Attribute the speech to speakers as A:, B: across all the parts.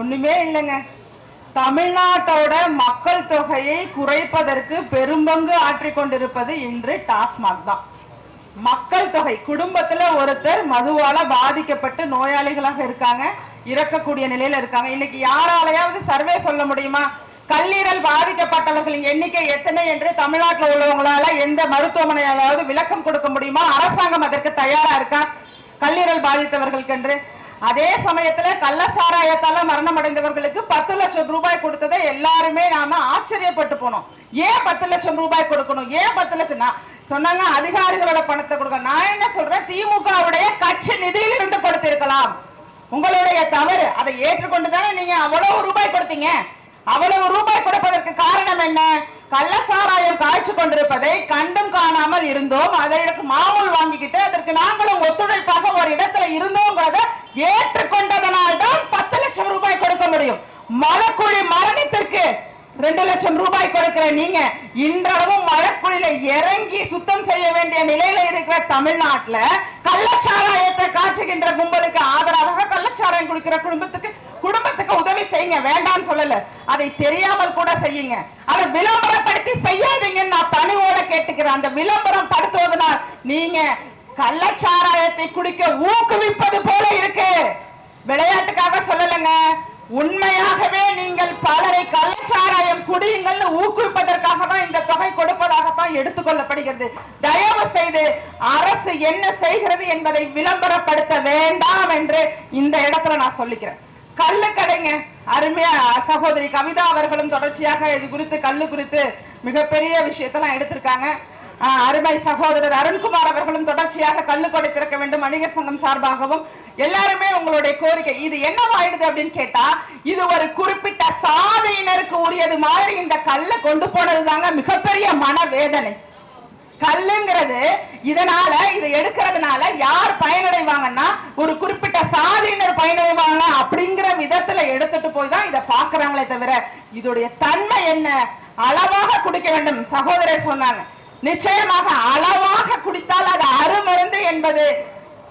A: ஒண்ணுமே இல்லைங்க. தமிழ்நாட்டோட மக்கள் தொகையை குறைப்பதற்கு பெரும்பங்கு ஆற்றிக்கொண்டிருப்பது இன்று டாஸ்மாக் தான். மக்கள் தொகை குடும்பத்துல ஒருத்தர் மதுவால பாதிக்கப்பட்டு நோயாளிகளாக இருக்காங்க இறக்கக்கூடிய நிலையில இருக்காங்க. இன்னைக்கு யாராலையாவது சர்வே சொல்ல முடியுமா? கல்லீரல் பாதிக்கப்பட்டவர்களின் எண்ணிக்கை எத்தனை என்று தமிழ்நாட்டில் உள்ளவங்களால எந்த மருத்துவமனையாலாவது விளக்கம் கொடுக்க முடியுமா? அரசாங்கம் அதற்கு தயாரா இருக்கா? கல்லீரல் பாதித்தவர்களுக்கு என்று அதே சமயத்துல கள்ள சாராயத்தால மரணம் அடைந்தவர்களுக்கு பத்து லட்சம் ரூபாய் கொடுத்ததை எல்லாருமே நாம ஆச்சரியப்பட்டு போனோம். ஏன் பத்து லட்சம் ரூபாய் கொடுக்கணும்? ஏன் பத்து லட்சம்? சொன்னாங்க அதிகாரிகளோட பணத்தை கொடுக்க நான் என்ன சொல்றேன்? திமுகவுடைய கட்சி நிதியில் இருந்து கொடுத்திருக்கலாம் உங்களுடைய தவறு. அதை ஏற்றுக்கொண்டு தானே நீங்க அவ்வளவு ரூபாய் கொடுத்தீங்க. அவ்வளவு ரூபாய் கொடுப்பதற்கு காரணம் என்ன? கள்ளசாராயம் காய்ச்சி கொண்டிருப்பதை கண்டும் காணாமல் இருந்தோம். அதற்கு மாமூல் வாங்கிக்கிட்டு அதற்கு நாங்களும் ஒத்துழைப்பாக ஒரு இடத்துல இருந்தோங்கிறத ஏற்றுக்கொண்டதனால் தான் பத்து லட்சம் ரூபாய் கொடுக்க முடியும். மலக்குழி மரணத்திற்கு ரெண்டு லட்சம் ரூபாய் கொடுக்கிற நீங்க. இன்றளவும் மழைக்குழியில இறங்கி சுத்தம் செய்ய வேண்டிய நிலையில இருக்கிற தமிழ்நாட்டுல கள்ளச்சாராயத்தை காய்ச்சுகின்ற கும்பலுக்கு ஆதரவாக கள்ளச்சாராயம் குடிக்கிற குடும்பத்துக்கு குடும்பத்துக்கு உதவி செய்யுங்க. வேண்டாம்னு சொல்லல. அதை தெரியாமல் கூட செய்யுங்க. அதை விளம்பரப்படுத்தி செய்யாதீங்கன்னு நான் பணிவோட கேட்டுக்கிறேன். அந்த விளம்பரம் படுத்துவதனால் நீங்க கள்ளச்சாராயத்தை குடிக்க ஊக்குவிப்பது போல இருக்கு. விளையாட்டுக்காக சொல்லலைங்க. உண்மையாகவே நீங்கள் பலரை கள்ளச்சாராயம் குடியுங்கள்னு ஊக்குவிப்பதற்காக தான் இந்த தொகை கொடுப்பதாகத்தான் எடுத்துக்கொள்ளப்படுகிறது. தயவு செய்து அரசு என்ன செய்கிறது என்பதை விளம்பரப்படுத்த வேண்டாம் என்று இந்த இடத்துல நான் சொல்லிக்கிறேன். கல்லு அருமையா சகோதரி கவிதா அவர்களும் தொடர்ச்சியாக இது குறித்து கல்லு குறித்து மிகப்பெரிய விஷயத்தெல்லாம் எடுத்திருக்காங்க. அருமை சகோதரர் அருண்குமார் அவர்களும் தொடர்ச்சியாக கல்லுக்கொடை திறக்க வேண்டும் வணிகர் சங்கம் சார்பாகவும் எல்லாருமே உங்களுடைய கோரிக்கை. இது என்னவாயிடுது அப்படின்னு கேட்டா இது ஒரு குறிப்பிட்ட சாதியினருக்கு உரியது மாதிரி இந்த கல்லை கொண்டு போனது தாங்க மிகப்பெரிய மனவேதனை. கல்லுங்கிறது இதனால இதை எடுக்கிறதுனால யார் பயனடைவாங்கன்னா ஒரு குறிப்பிட்ட சாதியினர் பயனடைவாங்க அப்படிங்கிற விதத்துல எடுத்துட்டு போய் தான் இதை பாக்குறாங்களே தவிர இதோடைய தன்மை என்ன? அளவாக குடிக்க வேண்டும். சகோதரர் சொன்னாங்க. நிச்சயமாக அளவாக குடித்தால் அது அருமருந்து என்பது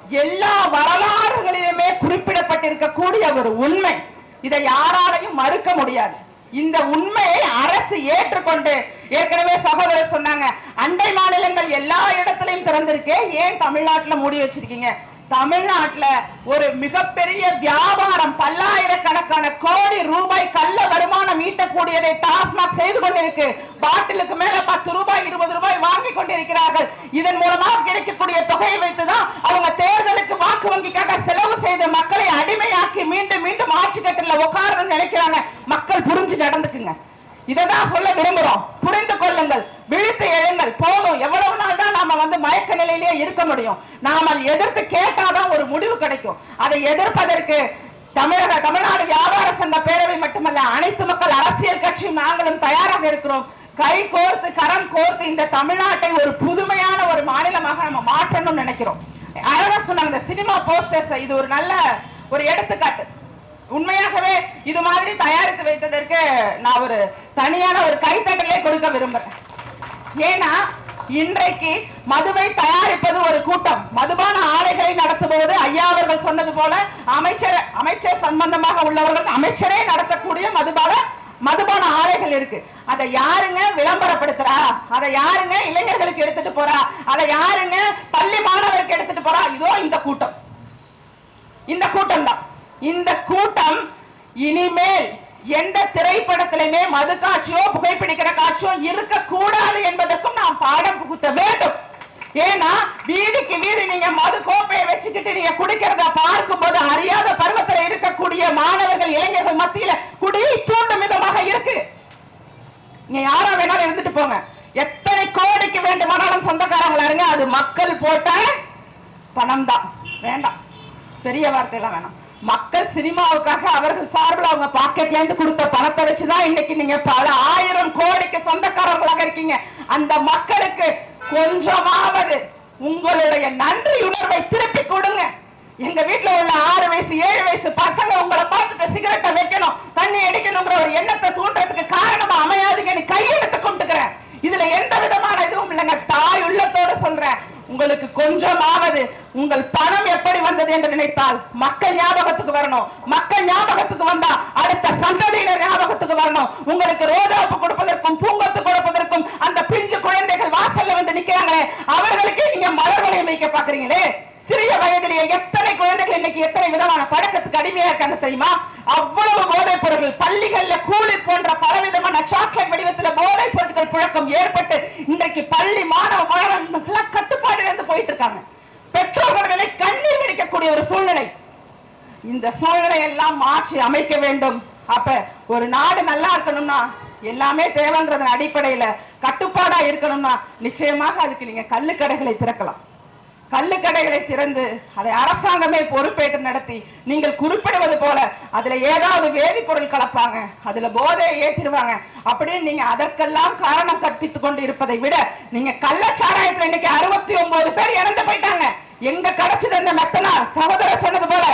A: எல்லா வரலாறுகளிலுமே குறிப்பிடப்பட்டிருக்கக்கூடிய ஒரு உண்மை. இதை யாராலையும் மறுக்க முடியாது. இந்த உண்மையை அரசு ஏற்றுக்கொண்டு ஏற்கனவே சகோதரர் சொன்னாங்க. அண்டை மாநிலங்கள் எல்லா இடத்துலையும் திறந்திருக்கே. ஏன் தமிழ்நாட்டுல மூடி வச்சிருக்கீங்க? தமிழ்நாட்டுல ஒரு மிகப்பெரிய வியாபாரம் பல்லாயிரக்கணக்கான கோடி ரூபாய் கள்ள வருமானம் ஈட்டக்கூடியதை டாஸ்மாக் செய்து கொண்டிருக்கு. பாட்டிலுக்கு மேல பத்து ரூபாய் இருபது ரூபாய் வாங்கி கொண்டிருக்கிறார்கள். இதன் மூலமாக கிடைக்கக்கூடிய தொகையை வைத்துதான் அவங்க தேர்தலுக்கு வாக்கு வங்கிக்காக செலவு செய்து மக்களை அடிமையாக்கி மீண்டும் மீண்டும் ஆட்சி கட்டில உட்காரணும்னு நினைக்கிறாங்க. மக்கள் புரிஞ்சு நடந்துக்குங்க. இததான் சொல்ல விரும்புறோம். இருக்க முடியும். நாம எதிர்த்து கேட்டாதான் ஒரு முடிவு கிடைக்கும். அதை எதிர்ப்பதற்கு தமிழக தமிழ்நாடு வியாபார சங்க பேரவை மட்டுமல்ல அனைத்து மக்கள் அரசியல் கட்சியும் நாங்களும் தயாராக இருக்கிறோம். கை கோர்த்து கரம் கோர்த்து இந்த தமிழ்நாட்டை ஒரு புதுமையான ஒரு மாநிலமாக நம்ம மாற்றணும்னு நினைக்கிறோம். அழகா சொன்னாங்க இந்த சினிமா போஸ்டர்ஸ் இது ஒரு நல்ல ஒரு எடுத்துக்காட்டு. உண்மையாகவே இது மாதிரி தயாரித்து வைத்ததற்கு நான் ஒரு தனியான ஒரு கைத்தட்டலே கொடுக்க விரும்புறேன். ஏன்னா இன்றைக்கு மதுவை தயாரிப்பது ஒரு கூட்டம். மதுபான ஆலைகளை நடத்துவது ஐயா அவர்கள் சொன்னது போல அமைச்சர் அமைச்சர் சம்பந்தமாக உள்ளவர்கள் அமைச்சரே நடத்தக்கூடிய மதுபான மதுபான ஆலைகள் இருக்கு. அதை யாருங்க விளம்பரப்படுத்துறா? அதை யாருங்க இளைஞர்களுக்கு எடுத்துட்டு போறா? அதை யாருங்க பள்ளி மாணவருக்கு எடுத்துட்டு போறா? இதோ இந்த கூட்டம். இந்த கூட்டம் தான் இந்த கூட்டம் இனிமேல் எந்த திரைப்படத்திலுமே மது காட்சியோ புகைப்பிடிக்கிற காட்சியோ இருக்கக்கூடாது என்பதற்கும் பாடம் புகுத்த வேண்டும். ஏன்னா வீதிக்கு வீதி நீங்க மது கோப்பையை வச்சுக்கிட்டு நீங்க குடிக்கிறத பார்க்கும் போது அறியாத பருவத்துல இருக்கக்கூடிய மாணவர்கள் இளைஞர்கள் மத்தியில குடி தூண்டும் விதமாக இருக்கு. நீங்க யாரா வேணாலும் இருந்துட்டு போங்க. எத்தனை கோடிக்கு வேண்டுமானாலும் சொந்தக்காரங்களா இருங்க. அது மக்கள் போட்ட பணம் தான் வேண்டாம். பெரிய வார்த்தையெல்லாம் வேணாம். மக்கள் சினிமாவுக்காக அவர்கள் சார்பில் அவங்க பாக்கெட்ல இருந்து கொடுத்த பணத்தை வச்சுதான் இன்னைக்கு நீங்க பல ஆயிரம் கோடிக்கு சொந்தக்காரர்களாக இருக்கீங்க. அந்த மக்களுக்கு கொஞ்சமாவது உங்களுடைய நன்றி உணர்வை திருப்பி கொடுங்க. எங்க வீட்டுல உள்ள ஆறு வயசு உங்கள் பணம் எப்படி வந்தது என்று நினைத்தால் மக்கள் ஞாபகத்துக்கு வரணும். மக்கள் ஞாபகத்துக்கு வந்தா அடுத்த தந்தனையில ஞாபகத்துக்கு வரணும். உங்களுக்கு ரோஜாப்பு கொடுப்பதற்கும் பூங்கொத்து கொடுப்பதற்கும் அந்த பிஞ்சு குழந்தைகள் வாசல்ல வந்து நிக்கிறாங்களே அவர்களுக்கு நீங்க மலர் வளையம் வைக்க பாக்குறீங்களே சிறிய வயதிலேயே எத்தனை குழந்தைகள் இன்னைக்கு எத்தனை விதமான பழக்கத்துக்கு அடிமையா இருக்காங்க தெரியுமா? அவ்வளவு போதைப் பொருட்கள் பள்ளிகள்ல கூலி போன்ற பலவிதமான சாக்லேட் வடிவத்துல போதைப் பொருட்கள் புழக்கம் ஏற்பட்டு இன்றைக்கு பள்ளி மாணவ மாணவர்கள் கட்டுப்பாடு இருந்து போயிட்டு இருக்காங்க. இருக்கக்கூடிய ஒரு சூழ்நிலை. இந்த சூழ்நிலை எல்லாம் மாற்றி அமைக்க வேண்டும். அப்ப ஒரு நாடு நல்லா இருக்கணும்னா எல்லாமே தேவைங்கிறதன் அடிப்படையில கட்டுப்பாடா இருக்கணும்னா நிச்சயமாக அதுக்கு நீங்க கள்ளுக்கடைகளை திறக்கலாம். கள்ளுக்கடைகளை திறந்து அதை அரசாங்கமே பொறுப்பேற்று நடத்தி நீங்கள் குறிப்பிடுவது போல அதுல ஏதாவது வேதிப்பொருள் கலப்பாங்க அதுல போதையை ஏற்றிடுவாங்க அப்படின்னு நீங்க அதற்கெல்லாம் காரணம் கற்பித்துக் கொண்டு இருப்பதை விட நீங்க கள்ளச்சாராயத்துல இன்னைக்கு அறுபத்தி ஒன்பது பேர் இறந்து போயிட்டாங்க. எங்க கிடைச்சது அந்த மெத்தனால் சகோதரர் சொன்னது போல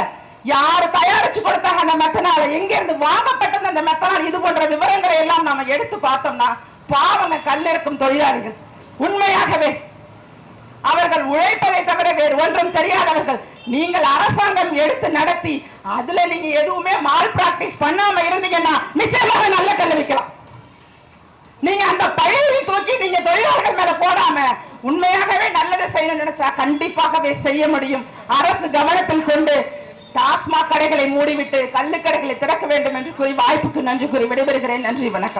A: யாரு தயாரிச்சு கொடுத்தாங்க அந்த மெத்தனால? எங்க இருந்து வாங்கப்பட்டது அந்த மெத்தனால்? இது போன்ற விவரங்களை எல்லாம் நாம எடுத்து பார்த்தோம்னா பாவன கல்லிருக்கும் தொழிலாளிகள். உண்மையாகவே அவர்கள் உழைப்பதை தவிர வேறு ஒன்றும் தெரியாதவர்கள். நீங்கள் அரசாங்கம் எடுத்து நடத்தி அதுல நீங்க எதுவுமே மால் பிராக்டிஸ் பண்ணாம இருந்தீங்கன்னா நிச்சயமாக நல்ல கல்வி வைக்கலாம் நீங்க அந்த பயிரை தூக்கி நீங்க தொழிலாளர்கள் மேல உண்மையாகவே நல்லதை செய்யணும் நினைச்சா கண்டிப்பாகவே செய்ய முடியும். அரசு கவனத்தில் கொண்டு டாஸ்மாக் கடைகளை மூடிவிட்டு கள்ளுக்கடைகளை திறக்க வேண்டும் என்று கூறி வாய்ப்புக்கு நன்றி கூறி விடைபெறுகிறேன். நன்றி வணக்கம்.